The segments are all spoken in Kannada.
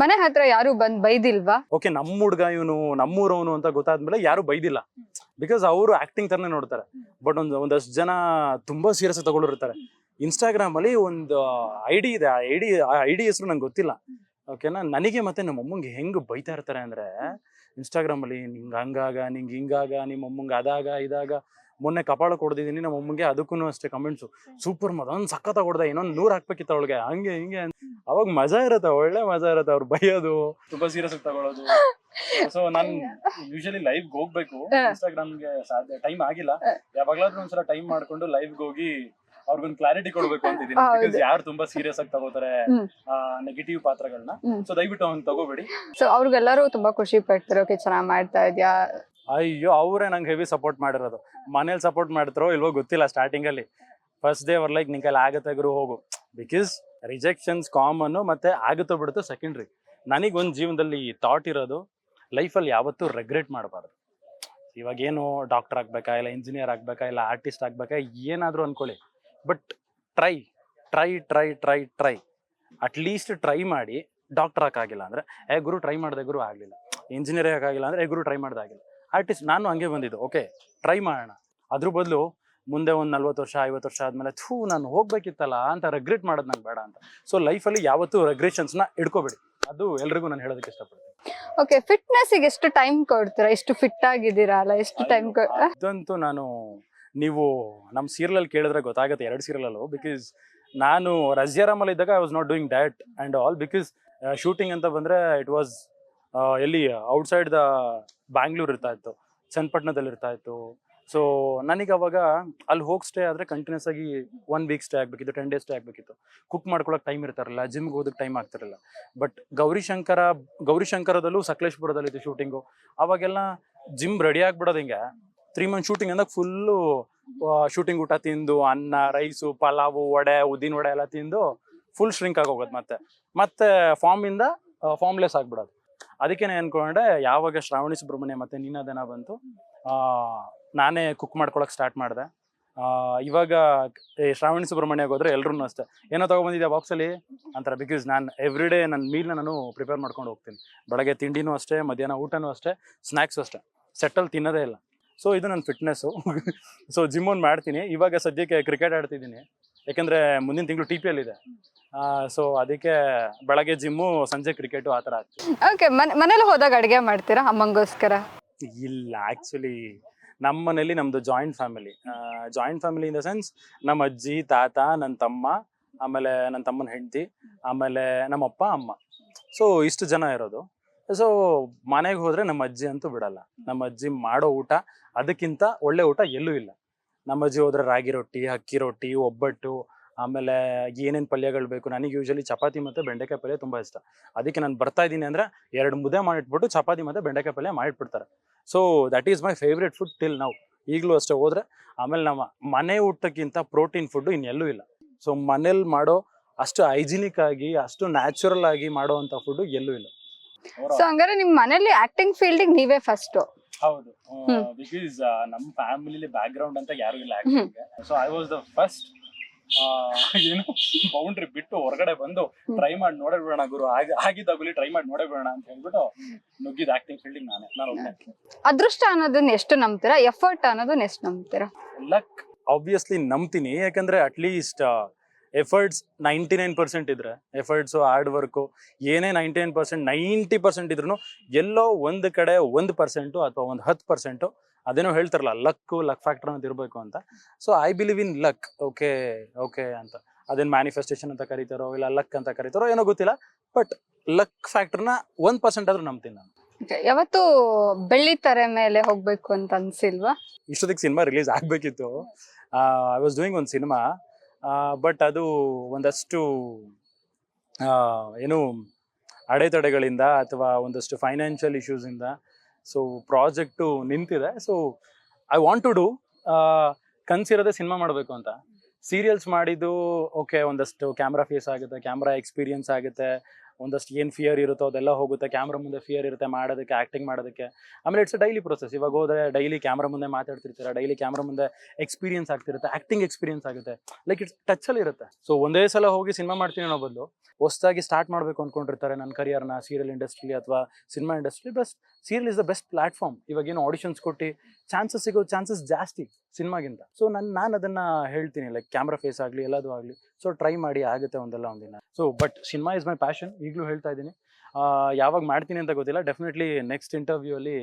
ಮನೆ ಹತ್ರ ಯಾರು ಬಂದ್ ಬೈದಿಲ್ವಾ? ಓಕೆ ನಮ್ಮ ಹುಡ್ಗ ಇವನು ನಮ್ಮೂರವನು ಅಂತ ಗೊತ್ತಾದ್ಮೇಲೆ ಯಾರು ಬೈದಿಲ್ಲ. ಬಿಕಾಸ್ ಅವರು ಆಕ್ಟಿಂಗ್ ತರನೇ ನೋಡ್ತಾರೆ. ಬಟ್ ಒಂದು ಒಂದಷ್ಟು ಜನ ತುಂಬಾ ಸೀರಿಯಸ್ ತಗೊಂಡಿರ್ತಾರೆ. ಇನ್ಸ್ಟಾಗ್ರಾಮ್ ಅಲ್ಲಿ ಒಂದು ಐಡಿ ಇದೆ. ಆ ಐಡಿ ಆ ಐಡಿ ಹೆಸರು ನಂಗೆ ಗೊತ್ತಿಲ್ಲ. ಓಕೆನಾ ನನಗೆ ಮತ್ತೆ ನಮ್ಮ ಅಮ್ಮಂಗೆ ಹೆಂಗ್ ಬೈತಾ ಇರ್ತಾರೆ ಅಂದ್ರೆ ಇನ್ಸ್ಟಾಗ್ರಾಮ್ ಅಲ್ಲಿ ನಿಂಗೆ ಹಂಗಾಗ ನಿಂಗೆ ಹಿಂಗಾಗ ನಿಮ್ಮ ಅಮ್ಮಂಗೆ ಅದಾಗ ಇದಾಗ ಮೊನ್ನೆ ಕಪಾಳ ಕೊಡ್ದಿದ್ದೀನಿ ನಮ್ಮ ಅಮ್ಮಗೆ ಅದಕ್ಕೂ ಅಷ್ಟೇ ಕಮೆಂಟ್ಸು ಸೂಪರ್ ಮದ ಒಂದ್ ಸಖತ್ತ ಕೊಡ್ದ ಇನ್ನೊಂದ್ ನೂರ್ ಹಾಕ್ಬೇಕಿತ್ತು ಅವಳಿಗೆ. ಹಂಗೆ ಹಿಂಗೆ ಅಂತ. ಅವಾಗ ಮಜಾ ಇರುತ್ತೆ ಒಳ್ಳೆ ಮಜಾ ಇರುತ್ತೆ ಅವ್ರು ಬೈಯೋದು. ತುಂಬಾ ಸೀರಿಯಸ್ ಆಗಿ ತಗೊಳ್ಳೋದು ಸೊ ನಾನ್ ಯೂಶಲಿ ಲೈವ್ ಹೋಗ್ಬೇಕು. ಇನ್ಸ್ಟಾಗ್ರಾಮ್ಗೆ ಸಾಧ್ಯ ಟೈಮ್ ಆಗಿಲ್ಲ. ಯಾವಾಗ್ಲಾದ್ರೂ ಒಂದ್ಸಲ ಟೈಮ್ ಮಾಡ್ಕೊಂಡು ಲೈವ್ ಹೋಗಿ ಅವ್ರಿಗೊಂದು ಕ್ಲಾರಿಟಿ ಕೊಡ್ಬೇಕು ಅಂತಿದ್ದೀನಿ ಹೌದು. ಬಿಕಾಸ್ ಯಾರು ತುಂಬಾ ಸೀರಿಯಸ್ ಆಗಿ ತಗೋತಾರೆ. ನೆಗೆಟಿವ್ ಪಾತ್ರಗಳನ್ನ. ಸೊ ದಯವಿಟ್ಟು ಅವ್ನ್ ತಗೋಬೇಡಿ. ಸೊ ಅವ್ರಿಗೆಲ್ಲರೂ ತುಂಬಾ ಖುಷಿ ಪಡ್ತಾರೆ ಓಕೆ ಚೆನ್ನಾಗ್ ಮಾಡ್ತಾ ಇದ್ಯಾ? ಅಯ್ಯೋ, ಅವರೇ ನಂಗೆ ಹೆವಿ ಸಪೋರ್ಟ್ ಮಾಡಿರೋದು. ಮನೇಲಿ ಸಪೋರ್ಟ್ ಮಾಡ್ತಾರೋ ಇಲ್ವೋ ಗೊತ್ತಿಲ್ಲ ಸ್ಟಾರ್ಟಿಂಗ್ ಅಲ್ಲಿ. ಫಸ್ಟ್ ಡೇ ಅವ್ರ ಲೈಕ್ ನಿನ್ ಕೈಲಿ ಆಗತ್ತೆ ಗುರು, ಹೋಗು. ಬಿಕಾಸ್ ರಿಜೆಕ್ಷನ್ಸ್ ಕಾಮನ್ ಮತ್ತೆ ಆಗುತ್ತೋ ಬಿಡುತ್ತೋ ಸೆಕೆಂಡ್ರಿ ನನಗೊಂದು ಜೀವನದಲ್ಲಿ ಥಾಟ್ ಇರೋದು ಲೈಫಲ್ಲಿ ಯಾವತ್ತೂ ರೆಗ್ರೆಟ್ ಮಾಡಬಾರ್ದು. ಇವಾಗ ಏನು ಡಾಕ್ಟರ್ ಆಗ್ಬೇಕಾ, ಇಲ್ಲ ಇಂಜಿನಿಯರ್ ಆಗ್ಬೇಕಾ, ಇಲ್ಲ ಆರ್ಟಿಸ್ಟ್ ಆಗ್ಬೇಕಾ, ಏನಾದರೂ ಅನ್ಕೊಳ್ಳಿ. But try try try try try at least try ಮಾಡಿ ಡಾಕ್ಟರ್ ಹಾಕಾಗಿಲ್ಲ ಅಂದ್ರೆ, ಏ ಗುರು ಟ್ರೈ ಮಾಡಿದೆ ಗುರು, ಆಗಲಿಲ್ಲ. ಇಂಜಿನಿಯರ್ ಹಾಕಾಗಿಲ್ಲ ಅಂದ್ರೆ, ಏ ಗುರು ಟ್ರೈ ಮಾಡ್ದೆ ಆಗಿಲ್ಲ ಆರ್ಟಿಸ್ಟ್ ನಾನು ಹಂಗೆ ಬಂದಿದ್ದು. ಓಕೆ ಟ್ರೈ ಮಾಡೋಣ. ಅದ್ರ ಬದಲು ಮುಂದೆ ಒಂದು ನಲ್ವತ್ತು ವರ್ಷ ಐವತ್ತು ವರ್ಷ ಆದಮೇಲೆ ಥೂ ನಾನು ಹೋಗ್ಬೇಕಿತ್ತಲ್ಲ ಅಂತ ರೆಗ್ರೆಟ್ ಮಾಡೋದು ನಂಗೆ ಬೇಡ ಅಂತ. ಸೊ ಲೈಫಲ್ಲಿ ಯಾವತ್ತೂ ರೆಗ್ರೆಷನ್ಸ್ನ ಇಡ್ಕೋಬೇಡಿ ಅದು ಎಲ್ರಿಗೂ ನಾನು ಹೇಳೋದಕ್ಕೆ ಇಷ್ಟಪಡ್ತೀನಿ. ಓಕೆ ಫಿಟ್ನೆಸ್ಗೆ ಎಷ್ಟು ಟೈಮ್ ಕೊಡ್ತೀರಾ? ಎಷ್ಟು ಫಿಟ್ ಆಗಿದ್ದೀರಾ ಅಲ್ಲ? ಎಷ್ಟು ಟೈಮ್ ಅದಂತೂ ನಾನು ನೀವು ನಮ್ಮ ಸೀರಿಯಲ್ ಕೇಳಿದ್ರೆ ಗೊತ್ತಾಗುತ್ತೆ ಎರಡು ಸೀರಿಯಲಲ್ಲೂ ಬಿಕಾಸ್ ನಾನು ರಜಿಯಾರಾಮಲ್ಲಿ ಇದ್ದಾಗ I was not doing that and all because shooting ಅಂತ ಬಂದರೆ ಇಟ್ ವಾಸ್ ಎಲ್ಲಿ ಔಟ್ಸೈಡ್ ದ ಬ್ಯಾಂಗ್ಳೂರ್ ಇರ್ತಾ ಇತ್ತು ಚನ್ನಪಟ್ಟಣದಲ್ಲಿ ಇರ್ತಾ ಇತ್ತು. ಸೊ ನನಗೆ ಅವಾಗ ಅಲ್ಲಿ ಹೋಗಿ ಸ್ಟೇ ಆದರೆ ಕಂಟಿನ್ಯೂಸ್ ಆಗಿ ಒನ್ ವೀಕ್ ಸ್ಟೇ ಆಗಬೇಕಿತ್ತು ಟೆನ್ ಡೇಸ್ ಸ್ಟೇ ಆಗಬೇಕಿತ್ತು. ಕುಕ್ ಮಾಡ್ಕೊಳಕ್ಕೆ ಟೈಮ್ ಇರ್ತಾರಲ್ಲ ಜಿಮ್ಗೆ ಹೋದಕ್ಕೆ ಟೈಮ್ ಆಗ್ತಿರಲ್ಲ. ಬಟ್ ಗೌರಿಶಂಕರ ಗೌರಿಶಂಕರದಲ್ಲೂ ಸಕಲೇಶ್ಪುರದಲ್ಲಿತ್ತು ಶೂಟಿಂಗು ಅವಾಗೆಲ್ಲ ಜಿಮ್ ರೆಡಿ ಆಗಿಬಿಡೋದು ಹಿಂಗೆ? ತ್ರೀ ಮಂತ್ ಶೂಟಿಂಗ್ ಅಂದಾಗ ಫುಲ್ಲು ಶೂಟಿಂಗ್ ಊಟ ತಿಂದು, ಅನ್ನ ರೈಸು ಪಲಾವು, ವಡೆ, ಉದ್ದಿನ ವಡೆ ಎಲ್ಲ ತಿಂದು ಫುಲ್ ಶ್ರಿಂಕ್ ಆಗೋಗೋದು ಮತ್ತೆ. ಮತ್ತೆ ಫಾರ್ಮಿಂದ ಫಾರ್ಮ್ಲೆಸ್ ಆಗ್ಬಿಡೋದು. ಅದಕ್ಕೇನೆ ಅನ್ಕೊಂಡೆ ಯಾವಾಗ ಶ್ರಾವಣಿ ಸುಬ್ರಹ್ಮಣ್ಯ ಮತ್ತೆ ನೀನಾದನ ಬಂತು ನಾನೇ ಕುಕ್ ಮಾಡ್ಕೊಳಕ್ ಸ್ಟಾರ್ಟ್ ಮಾಡಿದೆ. ಇವಾಗ ಶ್ರಾವಣಿ ಸುಬ್ರಹ್ಮಣ್ಯಗೆ ಹೋದ್ರೆ ಎಲ್ರೂ ಅಷ್ಟೇ. ಏನೋ ಬಾಕ್ಸ್ ಬಾಕ್ಸಲ್ಲಿ ಅಂತಾರೆ ಬಿಕಾಸ್ ನಾನು ಎವ್ರಿ ಡೇ ನನ್ನ ಮೀಲ್ನ ನಾನು ಪ್ರಿಪೇರ್ ಮಾಡ್ಕೊಂಡು ಹೋಗ್ತೀನಿ. ಬೆಳಗ್ಗೆ ತಿಂಡಿನೂ ಅಷ್ಟೇ, ಮಧ್ಯಾಹ್ನ ಊಟನೂ ಅಷ್ಟೇ ಸ್ನ್ಯಾಕ್ಸು ಅಷ್ಟೇ. ಸೆಟ್ಟಲ್ಲಿ ತಿನ್ನೋದೇ ಇಲ್ಲ. ಸೊ ಇದು ನನ್ನ ಫಿಟ್ನೆಸ್ಸು ಸೊ ಜಿಮ್ ಒಂದು ಮಾಡ್ತೀನಿ. ಇವಾಗ ಸದ್ಯಕ್ಕೆ ಕ್ರಿಕೆಟ್ ಆಡ್ತಿದ್ದೀನಿ. ಯಾಕಂದ್ರೆ ಮುಂದಿನ ತಿಂಗಳು ಟಿ ಪಿ ಎಲ್ ಇದೆ. ಸೊ ಅದಕ್ಕೆ ಬೆಳಗ್ಗೆ ಜಿಮ್ಮು ಸಂಜೆ ಕ್ರಿಕೆಟು ಆತರ ಥರ ಓಕೆ ಮನೇಲಿ ಹೋದಾಗ ಅಡಿಗೆ ಮಾಡ್ತೀರಾ ಅಮ್ಮಂಗೋಸ್ಕರ? ಇಲ್ಲ ಆಕ್ಚುಲಿ ನಮ್ಮ ಮನೇಲಿ ನಮ್ದು joint family joint family in the sense ನಮ್ಮ ಅಜ್ಜಿ ತಾತ ನನ್ನ ತಮ್ಮ ಆಮೇಲೆ ನನ್ನ ತಮ್ಮನ ಹೆಂಡತಿ ಆಮೇಲೆ ನಮ್ಮಪ್ಪ ಅಮ್ಮ. ಸೊ ಇಷ್ಟು ಜನ ಇರೋದು. ಸೊ ಮನೆಗೆ ಹೋದ್ರೆ ನಮ್ಮ ಅಜ್ಜಿ ಅಂತೂ ಬಿಡಲ್ಲ. ನಮ್ಮ ಅಜ್ಜಿ ಮಾಡೋ ಊಟ ಅದಕ್ಕಿಂತ ಒಳ್ಳೆ ಊಟ ಎಲ್ಲೂ ಇಲ್ಲ. ನಮ್ಮ ಅಜ್ಜಿ ಹೋದ್ರೆ ರಾಗಿ ರೊಟ್ಟಿ ಅಕ್ಕಿ ರೊಟ್ಟಿ ಒಬ್ಬಟ್ಟು ಆಮೇಲೆ ಏನೇನು ಪಲ್ಯಗಳು ಬೇಕು? ನನಗೆ ಯೂಶಲಿ ಚಪಾತಿ ಮತ್ತು ಬೆಂಡೆಕಾಯಿ ಪಲ್ಯ ತುಂಬ ಇಷ್ಟ. ಅದಕ್ಕೆ ನಾನು ಬರ್ತಾ ಇದ್ದೀನಿ ಅಂದರೆ ಎರಡು ಮುದ್ದೆ ಮಾಡಿಟ್ಬಿಟ್ಟು ಚಪಾತಿ ಮತ್ತು ಬೆಂಡೆಕಾಯಿ ಪಲ್ಯ ಮಾಡಿಟ್ಬಿಡ್ತಾರೆ. So that is my favourite food till ನಾವು ಈಗಲೂ ಅಷ್ಟೇ ಹೋದ್ರೆ ಆಮೇಲೆ ನಮ್ಮ ಮನೆ ಊಟಕ್ಕಿಂತ ಪ್ರೋಟೀನ್ ಫುಡ್ ಇನ್ನೆಲ್ಲೂ ಇಲ್ಲ. ಸೊ ಮನೇಲಿ ಮಾಡೋ ಅಷ್ಟು ಹೈಜಿನಿಕ್ ಆಗಿ ಅಷ್ಟು ನ್ಯಾಚುರಲ್ ಆಗಿ ಮಾಡುವಂಥ ಫುಡ್ ಎಲ್ಲೂ ಇಲ್ಲ. ಸೊ ಹಂಗಾರೆ ನಿಮ್ ಮನೇಲಿ ಆಕ್ಟಿಂಗ್ ಫೀಲ್ಡ್ ನೀವೇ ಫಸ್ಟ್ ಹೌದು. ಬಿಕಾಸ್ ನಮ್ಮ ಫ್ಯಾಮಿಲಿ ಬ್ಯಾಕ್ ಗ್ರೌಂಡ್ ಅಂತ ಯಾರು ಇಲ್ಲ. So I was the first ಏನು? ಬೌಂಡ್ರಿ ಬಿಟ್ಟು ಹೊರಗಡೆ ಬಂದು ಟ್ರೈ ಮಾಡಿ ನೋಡೇ ಬಿಡೋಣ ಗುರು. ಆಗಿ ಆಗಿದ್ದಾಗಲಿ ಟ್ರೈ ಮಾಡಿ ನೋಡೇ ಬಿಡೋಣ ಅಂತ ಹೇಳ್ಬಿಟ್ಟು ನುಗ್ಗಿದ ಆಕ್ಟಿಂಗ್ ಫೀಲ್ಡಿಂಗ್ ನಾನೇ. ನಾನು ಅದೃಷ್ಟ ಅನ್ನೋದನ್ನ ಎಷ್ಟು ನಂಬ್ತೀರಾ? ಎಫರ್ಟ್ ಅನ್ನೋದನ್ನ ಎಷ್ಟು ನಂಬ್ತೀರಾ? ಲಕ್ ಆಬ್ವಿಯಸ್ಲಿ ನಂಬ್ತೀನಿ. ಯಾಕಂದ್ರೆ at least efforts ninety nine percent ಇದ್ರೆ ಎಫರ್ಟ್ಸು ಹಾರ್ಡ್ ವರ್ಕು ಏನೇ ninety nine percent ninety percent ಇದ್ರು ಎಲ್ಲೋ ಒಂದು ಕಡೆ ಒಂದು ಪರ್ಸೆಂಟು ಅಥವಾ ಒಂದು ಹತ್ತು ಪರ್ಸೆಂಟು ಅದೇನೋ ಹೇಳ್ತಾರಲ್ಲ ಲಕ್ ಲಕ್ ಫ್ಯಾಕ್ಟರ್ ಅಂತ ಇರಬೇಕು ಅಂತ. So I believe in luck okay okay ಅಂತ. ಅದೇನು ಮ್ಯಾನಿಫೆಸ್ಟೇಷನ್ ಅಂತ ಕರೀತಾರೋ ಇಲ್ಲ ಲಕ್ ಅಂತ ಕರೀತಾರೋ ಏನೋ ಗೊತ್ತಿಲ್ಲ. ಬಟ್ ಲಕ್ ಫ್ಯಾಕ್ಟರ್ನ ಒಂದು ಪರ್ಸೆಂಟ್ ಆದ್ರೂ ನಂಬ್ತೀನಿ ನಾನು. ಯಾವತ್ತು ಬೆಳ್ಳಿ ತರ ಮೇಲೆ ಹೋಗ್ಬೇಕು ಅಂತ ಅನ್ಸಿಲ್ವಾ? ಇಷ್ಟೊತ್ತಿಗೆ ಸಿನಿಮಾ ರಿಲೀಸ್ ಆಗ್ಬೇಕಿತ್ತು. ಐ ವಾಸ್ ಡೂಯಿಂಗ್ ಒಂದು ಸಿನಿಮಾ. ಬಟ್ ಅದು ಒಂದಷ್ಟು ಏನು ಅಡೆತಡೆಗಳಿಂದ ಅಥವಾ ಒಂದಷ್ಟು ಫೈನಾನ್ಷಿಯಲ್ ಇಶ್ಯೂಸಿಂದ ಸೊ ಪ್ರಾಜೆಕ್ಟು ನಿಂತಿದೆ. So I want to do ಕನ್ಸಿರೋದೇ cinema ಮಾಡಬೇಕು ಅಂತ. ಸೀರಿಯಲ್ಸ್ ಮಾಡಿದ್ದು ಓಕೆ ಒಂದಷ್ಟು ಕ್ಯಾಮ್ರಾ ಫೇಸ್ ಆಗುತ್ತೆ ಕ್ಯಾಮ್ರಾ ಎಕ್ಸ್ಪೀರಿಯನ್ಸ್ ಆಗುತ್ತೆ. ಒಂದಷ್ಟು ಏನು ಫಿಯರ್ ಇರುತ್ತೋ ಅದೆಲ್ಲ ಹೋಗುತ್ತೆ ಕ್ಯಾಮ್ರಾ ಮುಂದೆ ಫಿಯರ್ ಇರುತ್ತೆ ಮಾಡೋದಕ್ಕೆ ಆ್ಯಕ್ಟಿಂಗ್ ಮಾಡೋದಕ್ಕೆ. ಆಮೇಲೆ ಇಟ್ಸ್ ಡೈಲಿ ಪ್ರೊಸೆಸ್ ಇವಾಗ ಹೋದರೆ ಡೈಲಿ ಕ್ಯಾಮ್ರಾ ಮುಂದೆ ಮಾತಾಡ್ತಿರ್ತೀರ ಡೈಲಿ ಕ್ಯಾಮ್ರಾ ಮುಂದೆ ಎಕ್ಸ್ಪೀರಿಯನ್ಸ್ ಆಗ್ತಿರುತ್ತೆ ಆ್ಯಕ್ಟಿಂಗ್ ಎಕ್ಸ್ಪೀರಿಯನ್ಸ್ ಆಗುತ್ತೆ. ಲೈಕ್ ಇಟ್ಸ್ ಟಚಲ್ಲಿ ಇರುತ್ತೆ. ಸೊ ಒಂದೇ ಸಲ ಹೋಗಿ ಸಿನಿಮಾ ಮಾಡ್ತೀನಿ ಅನ್ನೋ ಬದಲು ಹೊಸದಾಗಿ ಸ್ಟಾರ್ಟ್ ಮಾಡಬೇಕು ಅಂದ್ಕೊಂಡಿರ್ತಾರೆ ನನ್ನ ಕರಿಯರ್ನ ಸೀರಿಯಲ್ ಇಂಡಸ್ಟ್ರಿ ಅಥವಾ cinema industry but serial is the best platform ಇವಾಗ ಏನು ಆಡಿಷನ್ಸ್ ಕೊಟ್ಟು ಚಾನ್ಸಸ್ ಸಿಗೋ ಚಾನ್ಸಸ್ ಜಾಸ್ತಿ ಸಿನಿಮಾಗಿಂತ ಸೊ ನಾನು ನಾನು ಅದನ್ನ ಹೇಳ್ತೀನಿ ಲೈಕ್ ಕ್ಯಾಮ್ರಾ ಫೇಸ್ ಆಗಲಿ, ಎಲ್ಲದೂ ಆಗಲಿ. ಸೊ ಟ್ರೈ ಮಾಡಿ, ಆಗುತ್ತೆ ಒಂದಲ್ಲ ಒಂದಿನ. So but cinema is my passion ಈಗಲೂ ಹೇಳ್ತಾ ಇದ್ದೀನಿ. ಯಾವಾಗ ಮಾಡ್ತೀನಿ ಅಂತ ಗೊತ್ತಿಲ್ಲ. ಡೆಫಿನೆಟ್ಲಿ ನೆಕ್ಸ್ಟ್ ಇಂಟರ್ವ್ಯೂ ಅಲ್ಲಿ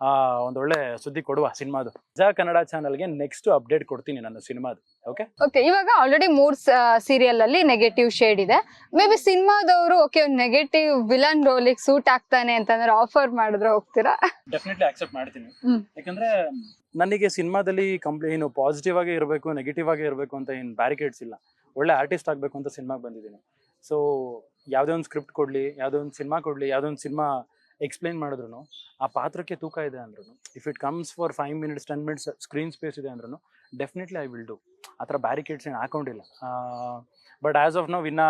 ಆ, ಒಂದೊಳ್ಳೆ ಸುದ್ದಿ ಕೊಡುವ ಸಿನಿಮಾದು. ಜಾ ಕನ್ನಡ ಚಾನಲ್ಗೆ ನೆಕ್ಸ್ಟ್ ಅಪ್ಡೇಟ್ ಕೊಡ್ತೀನಿ ನನ್ನ ಸಿನಿಮಾದು. ಓಕೆ ಓಕೆ ಇವಾಗ ಆಲ್ರೆಡಿ ಮೂರ್ ಸೀರಿಯಲ್ ಅಲ್ಲಿ ನೆಗೆಟಿವ್ ಶೇಡ್ ಇದೆ. ಮೇ ಬಿ ಸಿನಿಮಾದವರು ಓಕೆ ನೆಗೆಟಿವ್ ವಿಲನ್ ರೋಲಿಗೆ ಸೂಟ್ ಆಗ್ತಾನೆ ಅಂತಂದ್ರೆ ಆಫರ್ ಮಾಡಿದ್ರೆ ಹೋಗ್ತೀರಾ? ಡೆಫಿನೆಟ್ಲಿ ಆಕ್ಸೆಪ್ಟ್ ಮಾಡ್ತೀನಿ. ಯಾಕಂದ್ರೆ ನನಗೆ ಸಿನಿಮಾದಲ್ಲಿ ಕಂಪ್ಲೀ ಏನು ಪಾಸಿಟಿವ್ ಆಗಿ ಇರಬೇಕು ನೆಗೆಟಿವ್ ಆಗಿ ಇರಬೇಕು ಅಂತ ಏನು ಬ್ಯಾರಿಕೇಡ್ಸ್ ಇಲ್ಲ. ಒಳ್ಳೆ ಆರ್ಟಿಸ್ಟ್ ಆಗಬೇಕು ಅಂತ ಸಿನಿಮಾಗೆ ಬಂದಿದ್ದೀನಿ. ಸೊ ಯಾವುದೇ ಒಂದು ಸ್ಕ್ರಿಪ್ಟ್ ಕೊಡಲಿ, ಯಾವುದೋ ಒಂದು ಸಿನಿಮಾ ಕೊಡಲಿ, ಯಾವುದೋ ಒಂದು ಸಿನಿಮಾ ಎಕ್ಸ್ಪ್ಲೈನ್ ಮಾಡಿದ್ರು ಆ ಪಾತ್ರಕ್ಕೆ ತೂಕ ಇದೆ ಅಂದ್ರೂ if it comes for five minutes ten minutes screen space ಇದೆ ಅಂದ್ರೂ ಡೆಫಿನೆಟ್ಲಿ ಐ ವಿಲ್ ಡೂ ಆ ಥರ ಬ್ಯಾರಿಕೇಡ್ಸ್ ಏನು ಹಾಕೊಂಡಿಲ್ಲ. ಬಟ್ ಆ್ಯಸ್ ಆಫ್ ನೌ ಇನ್ನೂ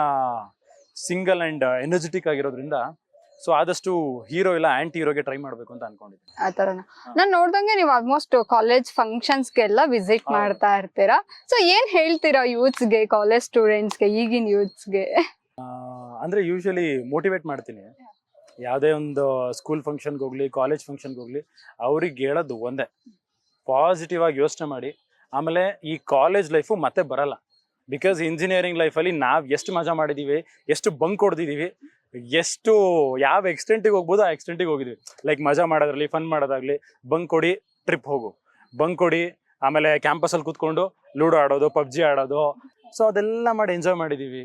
ಸಿಂಗಲ್ ಆ್ಯಂಡ್ ಎನರ್ಜೆಟಿಕ್ ಆಗಿರೋದ್ರಿಂದ ಸೊ ಆದಷ್ಟು ಹೀರೋ ಇಲ್ಲ ಆಂಟಿ ಹೀರೋಗೆ ಟ್ರೈ ಮಾಡಬೇಕು ಅಂತ ಅನ್ಕೊಂಡಿದ್ದೆ ಆ ತರನ. ನಾನ್ ನೋಡ್ದಂಗೆ ನೀವು ಆಲ್ಮೋಸ್ಟ್ ಕಾಲೇಜ್ ಫಂಕ್ಷನ್ಸ್ ಫಂಕ್ಷನ್ಸ್ಗೆಲ್ಲ ವಿಸಿಟ್. ಮಾಡ್ತಾ ಇರ್ತೀರಾ? ಸೊ ಏನ್ ಹೇಳ್ತೀರಾ ಯೂತ್ಸ್ಗೆ ಕಾಲೇಜ್ ಸ್ಟೂಡೆಂಟ್ಸ್ಗೆ ಈಗಿನ ಯೂತ್ಸ್ಗೆ? ಅಂದ್ರೆ ಯೂಶಲಿ ಮೋಟಿವೇಟ್ ಮಾಡ್ತೀನಿ. ಯಾವುದೇ ಒಂದು ಸ್ಕೂಲ್ ಫಂಕ್ಷನ್ಗೆ ಹೋಗ್ಲಿ ಕಾಲೇಜ್ ಫಂಕ್ಷನ್ಗೆ ಹೋಗ್ಲಿ ಅವ್ರಿಗೆ ಹೇಳೋದು ಒಂದೇ. ಪಾಸಿಟಿವ್ ಆಗಿ ಯೋಚನೆ ಮಾಡಿ. ಆಮೇಲೆ ಈ ಕಾಲೇಜ್ ಲೈಫು ಮತ್ತೆ ಬರಲ್ಲ. ಬಿಕಾಸ್ ಇಂಜಿನಿಯರಿಂಗ್ ಲೈಫಲ್ಲಿ ನಾವು ಎಷ್ಟು ಮಜಾ ಮಾಡಿದ್ದೀವಿ ಎಷ್ಟು ಬಂಕ್ ಹೊಡೆದಿದ್ದೀವಿ ಎಷ್ಟು, ಯಾವ ಎಕ್ಸ್ಟೆಂಟಿಗೆ ಹೋಗ್ಬೋದು, ಆ ಎಕ್ಸ್ಟೆಂಟಿಗೆ ಹೋಗಿದ್ವಿ. ಲೈಕ್ ಮಜಾ ಮಾಡೋದ್ರಲ್ಲಿ ಫನ್ ಮಾಡೋದಾಗ್ಲಿ ಬಂಕ್ ಕೊಡಿ ಟ್ರಿಪ್ ಹೋಗು. ಬಂಕ್ ಕೊಡಿ, ಆಮೇಲೆ ಕ್ಯಾಂಪಸಲ್ಲಿ ಕೂತ್ಕೊಂಡು ಲೂಡೋ ಆಡೋದು ಪಬ್ಜಿ ಆಡೋದು. ಸೊ ಅದೆಲ್ಲ ಮಾಡಿ ಎಂಜಾಯ್ ಮಾಡಿದ್ದೀವಿ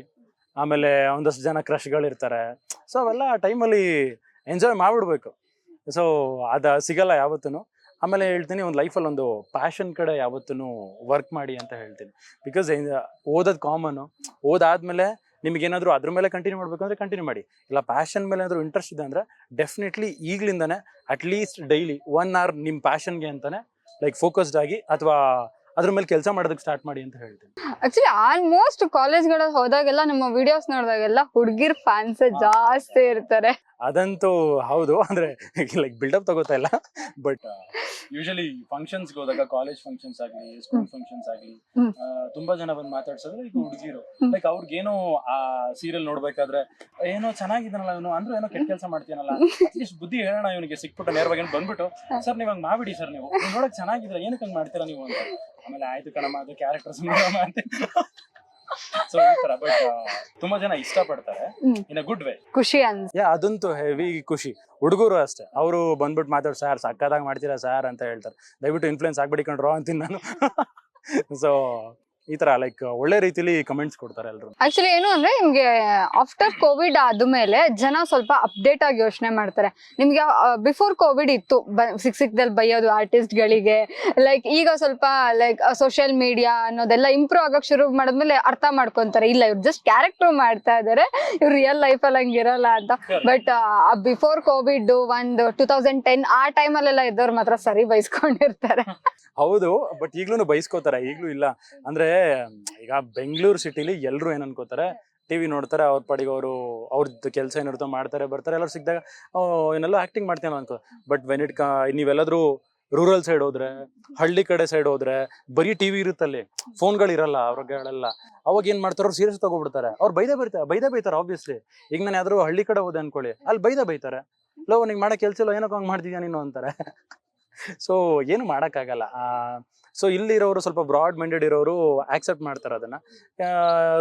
ಆಮೇಲೆ ಒಂದಷ್ಟು ಜನ ಕ್ರಶ್ಗಳಿರ್ತಾರೆ ಸೊ ಅವೆಲ್ಲ ಆ ಟೈಮಲ್ಲಿ ಎಂಜಾಯ್ ಮಾಡಿಬಿಡ್ಬೇಕು. ಸೊ ಅದು ಸಿಗಲ್ಲ ಯಾವತ್ತೂ ಆಮೇಲೆ ಹೇಳ್ತೀನಿ, ಒಂದು ಲೈಫಲ್ಲಿ ಒಂದು ಪ್ಯಾಷನ್ ಕಡೆ ಯಾವತ್ತೂ ವರ್ಕ್ ಮಾಡಿ ಅಂತ ಹೇಳ್ತೀನಿ. ಬಿಕಾಸ್ ಓದೋದು ಕಾಮನ್ನು ಓದಾದ್ಮೇಲೆ ನಿಮಗೇನಾದರೂ ಅದ್ರ ಮೇಲೆ ಕಂಟಿನ್ಯೂ ಮಾಡಬೇಕು ಅಂದರೆ ಕಂಟಿನ್ಯೂ ಮಾಡಿ. ಇಲ್ಲ ಪ್ಯಾಷನ್ ಮೇಲೆ ಏನಾದರೂ ಇಂಟ್ರೆಸ್ಟ್ ಇದೆ ಅಂದರೆ definitely ಈಗಲಿಂದನೇ at least daily one hour ನಿಮ್ಮ ಪ್ಯಾಷನ್ಗೆ ಅಂತಾನೆ ಲೈಕ್ ಫೋಕಸ್ಡ್ ಆಗಿ ಅಥವಾ ಅದ್ರ ಮೇಲೆ ಕೆಲಸ ಮಾಡೋದಕ್ಕೆ ಸ್ಟಾರ್ಟ್ ಮಾಡಿ ಅಂತ ಹೇಳ್ತೀನಿ. ಆಕ್ಚುಲಿ ಆಲ್ಮೋಸ್ಟ್ ಕಾಲೇಜ್ಗಳಲ್ಲಿ ಹೋದಾಗೆಲ್ಲ ನಮ್ಮ ವಿಡಿಯೋಸ್ ನೋಡಿದಾಗೆಲ್ಲ ಹುಡುಗಿರ್ ಫ್ಯಾನ್ಸ್ ಜಾಸ್ತಿ ಇರ್ತಾರೆ. ಅದಂತೂ ಹೌದು. ಅಂದ್ರೆ ಲೈಕ್ ಬಿಲ್ಡಪ್ ತಗೋತಾ ಇಲ್ಲ. ಬಟ್ ಯೂಶಲಿ ಫಂಕ್ಷನ್ಸ್ ಹೋದಾಗ ಕಾಲೇಜ್ ಫಂಕ್ಷನ್ಸ್ ಆಗಲಿ ಸ್ಕೂಲ್ ಫಂಕ್ಷನ್ಸ್ ಆಗಲಿ. ತುಂಬಾ ಜನ ಬಂದು ಮಾತಾಡ್ಸಿದ್ರೆ ಈಗ ಹುಡುಗಿರು. ಲೈಕ್ ಅವ್ರಿಗೇನೋ ಆ ಸೀರಿಯಲ್ ನೋಡ್ಬೇಕಾದ್ರೆ ಏನೋ ಚೆನ್ನಾಗಿದ್ದಾನಲ್ಲ ಇವನು ಅಂದ್ರೂ ಏನೋ ಕೆಟ್ಟ ಕೆಲಸ ಮಾಡ್ತೀನಲ್ಲ. ಅಟ್ಲೀಸ್ಟ್ ಬುದ್ಧಿ ಹೇಳೋಣ ಇವನಿಗೆ ಸಿಕ್ಬಿಟ್ಟು ನೇರವಾಗಿ ಏನ್ ಬಂದ್ಬಿಟ್ಟು ಸರ್ ನೀವ್ ಹಂಗ್ ಮಾಡ್ಬಿಡಿ ಸರ್ ನೀವು. ನೀವ್ ನೋಡಕ್ ಚೆನ್ನಾಗಿದ್ರೆ ಏನಕ್ಕೆ ಹಂಗ್ ಮಾಡ್ತೀರಾ ನೀವು ಅಂತ. ಆಮೇಲೆ ಆಯ್ತು ಕಣಮ್ಮ ಅದು ಕ್ಯಾರೆಕ್ಟರ್ಸ್ ನೋಡೋಣ ಅಂತ. ಸೊ ಈ ತರ ಬಟ್ ತುಂಬಾ ಜನ ಇಷ್ಟ ಪಡ್ತಾರೆ ಇನ್ ಅ ಗುಡ್ ವೇ ಖುಷಿ ಅನ್ಸ್ ಯಾ ಅದಂತೂ ಹೆವಿ ಖುಷಿ. ಹುಡುಗರು ಅಷ್ಟೇ. ಅವರು ಬಂದ್ಬಿಟ್ಟು ಮಾತಾಡ್ ಸರ್ ಸಕ್ಕದಾಗ ಮಾಡ್ತೀರಾ ಸರ್? ಅಂತ ಹೇಳ್ತಾರೆ. ದಯವಿಟ್ಟು ಇನ್ಫ್ಲೂಯೆನ್ಸ್ ಆಗ್ಬಿಡಿ ಕಣ್ರೋ ಅಂತೀನಿ ನಾನು. ಸೊ ಈ ತರ ಲೈಕ್ ಒಳ್ಳೆ ರೀತಿಲಿ ಕಮೆಂಟ್ಸ್ ಕೊಡ್ತಾರೆ ಎಲ್ರು. ಆಕ್ಚುಲಿ ಏನು ಅಂದ್ರೆ ನಿಮ್ಗೆ ಆಫ್ಟರ್ ಕೋವಿಡ್ ಆದ್ಮೇಲೆ ಜನ ಸ್ವಲ್ಪ ಅಪ್ಡೇಟ್ ಆಗಿ ಯೋಚನೆ ಮಾಡ್ತಾರೆ. ನಿಮ್ಗೆ ಬಿಫೋರ್ ಕೋವಿಡ್ ಇತ್ತು ಸಿಕ್ ಸಿಕ್ದಲ್ಲಿ ಬೈಯೋದು ಆರ್ಟಿಸ್ಟ್ ಗಳಿಗೆ ಲೈಕ್ ಈಗ ಸ್ವಲ್ಪ ಲೈಕ್ ಸೋಷಿಯಲ್ ಮೀಡಿಯಾ ಅನ್ನೋದೆಲ್ಲ ಇಂಪ್ರೂವ್ ಆಗಕ್ ಶುರು ಮಾಡಿದ್ಮೇಲೆ ಅರ್ಥ ಮಾಡ್ಕೊಂತಾರೆ. ಇಲ್ಲ ಇವ್ರು ಜಸ್ಟ್ ಕ್ಯಾರೆಕ್ಟರ್ ಮಾಡ್ತಾ ಇದಾರೆ ಇವ್ರು ರಿಯಲ್ ಲೈಫ್ ಅಲ್ಲಿ ಹಂಗಿರಲ್ಲ ಅಂತ. ಬಟ್ ಬಿಫೋರ್ ಕೋವಿಡ್ ಒಂದು ಟೂ ತೌಸಂಡ್ ಟೆನ್ ಆ ಟೈಮಲ್ಲೆಲ್ಲ ಇದ್ದವ್ರು ಮಾತ್ರ ಸರಿ ಬೈಸ್ಕೊಂಡಿರ್ತಾರೆ. ಹೌದು ಬಟ್ ಈಗ್ಲೂ ಬೈಸ್ಕೋತಾರೆ ಈಗ್ಲೂ ಇಲ್ಲ. ಅಂದ್ರೆ ಈಗ ಬೆಂಗಳೂರು ಸಿಟಿಲಿ ಎಲ್ಲರೂ ಏನ್ ಅನ್ಕೋತಾರೆ, ಟಿವಿ ನೋಡ್ತಾರೆ, ಅವ್ರ ಪಾಡಿಗೆ ಅವರು ಅವ್ರದ್ದು ಕೆಲಸ ಏನಿರುತ್ತೋ ಮಾಡ್ತಾರೆ, ಬರ್ತಾರೆ, ಎಲ್ಲರೂ ಸಿಕ್ಕಿದಾಗ ಏನೆಲ್ಲ ಆಕ್ಟಿಂಗ್ ಮಾಡ್ತೇನೋ ಅನ್ಕೋ ಬಟ್ ವೆನ್ ಇಟ್ ನೀವೆಲ್ಲಾದ್ರೂ ರೂರಲ್ ಸೈಡ್ ಹೋದ್ರೆ, ಹಳ್ಳಿ ಕಡೆ ಸೈಡ್ ಹೋದ್ರೆ, ಬರೀ ಟಿವಿ ಇರುತ್ತಲ್ಲಿ, ಫೋನ್ಗಳಿರಲ್ಲ ಅವ್ರಗಳೆಲ್ಲ, ಅವಾಗ ಏನ್ ಮಾಡ್ತಾರೆ, ಅವ್ರು ಸೀರಿಯಸ್ ತಗೊಬಿಡ್ತಾರೆ. ಅವ್ರು ಬೈದೇ ಬೈತಾರೆ ಬೈದೇ ಬೈತಾರೆ ಆಬ್ವಿಯಸ್ಲಿ ಈಗ ನಾನು ಯಾವ್ದಾದ್ರು ಹಳ್ಳಿ ಕಡೆ ಹೋದೆ ಅನ್ಕೊಳ್ಳಿ, ಅಲ್ಲಿ ಬೈದೇ ಬೈತಾರೆ. ಲೋ, ನಿಂಗೆ ಮಾಡೋ ಕೆಲಸ ಇಲ್ಲ, ಏನಕ್ಕೆ ಹಂಗೆ ಮಾಡ್ತಿದ್ಯಾ ನೀನು ಅಂತಾರೆ. ಸೊ ಏನು ಮಾಡೋಕ್ಕಾಗಲ್ಲ. ಸೊ ಇಲ್ಲಿರೋರು ಸ್ವಲ್ಪ ಬ್ರಾಡ್ ಮೈಂಡೆಡ್ ಇರೋರು ಆಕ್ಸೆಪ್ಟ್ ಮಾಡ್ತಾರೆ ಅದನ್ನ.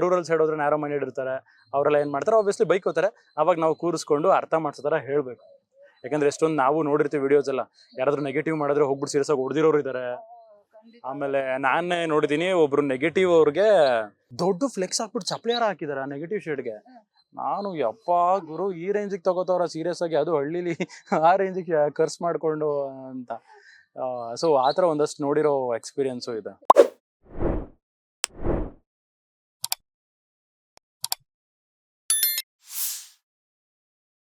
ರೂರಲ್ ಸೈಡ್ ಹೋದ್ರೆ ನ್ಯಾರೋ ಮೈಂಡೆಡ್ ಇರ್ತಾರೆ. ಅವರೆಲ್ಲ ಏನು ಮಾಡ್ತಾರೆ? ಆಬ್ವಿಯಸ್ಲಿ ಬೈಕ್ ಹೋಗ್ತಾರೆ ಅವಾಗ ನಾವು ಕೂರಿಸ್ಕೊಂಡು ಅರ್ಥ ಮಾಡ್ಸೋ ಥರ ಹೇಳಬೇಕು. ಯಾಕಂದ್ರೆ ಎಷ್ಟೊಂದು ನಾವು ನೋಡಿರ್ತೀವಿ ವಿಡಿಯೋಸ್ ಎಲ್ಲ. ಯಾರಾದ್ರೂ ನೆಗೆಟಿವ್ ಮಾಡಿದ್ರೆ ಹೋಗ್ಬಿಟ್ಟು ಸೀರಿಯಸ್ ಆಗಿ ಹೊಡೆದಿರೋರು ಇದ್ದಾರೆ ಆಮೇಲೆ ನಾನೇ ನೋಡಿದೀನಿ ಒಬ್ರು ನೆಗೆಟಿವ್ ಅವ್ರಿಗೆ ದೊಡ್ಡ ಫ್ಲೆಕ್ಸ್ ಹಾಕ್ಬಿಟ್ಟು ಚಪ್ಲಿಯಾರ ಹಾಕಿದಾರೆ ನೆಗೆಟಿವ್ ಶೇಡ್ಗೆ ನಾನು ಯಪ್ಪ ಗುರು ಈ ರೇಂಜಿಗೆ ತಗೋತವ್ರ ಸೀರಿಯಸ್ ಆಗಿ ಅದು ಹಳ್ಳಿಲಿ ಆ ರೇಂಜಿಗೆ ಖರ್ಚು ಮಾಡ್ಕೊಂಡು ಅಂತ. ಸೊ ಆ ಥರ ಒಂದಷ್ಟು ನೋಡಿರೋ ಎಕ್ಸ್ಪೀರಿಯನ್ಸು ಇದೆ.